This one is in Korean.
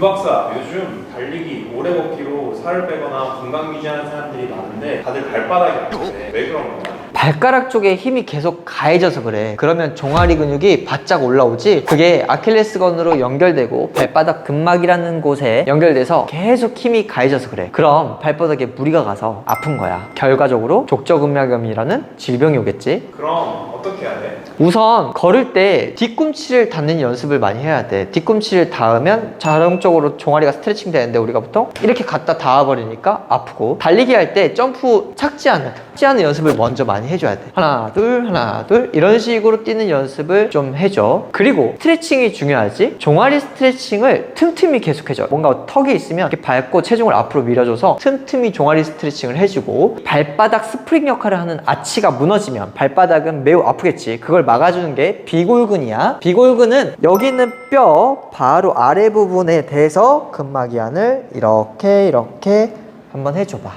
박사, 요즘 달리기, 오래 걷기로 살을 빼거나 건강 유지하는 사람들이 많은데 다들 발바닥이 아픈데 왜 그런 건가요? 발가락 쪽에 힘이 계속 가해져서 그래. 그러면 종아리 근육이 바짝 올라오지. 그게 아킬레스건으로 연결되고 발바닥 근막이라는 곳에 연결돼서 계속 힘이 가해져서 그래. 그럼 발바닥에 무리가 가서 아픈 거야. 결과적으로 족저근막염이라는 질병이 오겠지. 그럼 어떻게 해야 돼? 우선 걸을 때 뒤꿈치를 닿는 연습을 많이 해야 돼. 뒤꿈치를 닿으면 자동적으로 종아리가 스트레칭 되는데 우리가 보통 이렇게 갖다 닿아버리니까 아프고 달리기 할 때 점프 착지하는 착지하는 연습을 먼저 많이 해줘야 돼. 하나 둘 하나 둘 이런 식으로 뛰는 연습을 좀 해줘. 그리고 스트레칭이 중요하지. 종아리 스트레칭을 틈틈이 계속해줘. 뭔가 턱이 있으면 이렇게 밟고 체중을 앞으로 밀어줘서 틈틈이 종아리 스트레칭을 해주고 발바닥 스프링 역할을 하는 아치가 무너지면 발바닥은 매우 아프겠지. 그걸 막아주는 게 비골근이야. 비골근은 여기 있는 뼈 바로 아래 부분에 대서 근막이 안을 이렇게 이렇게 한번 해줘봐.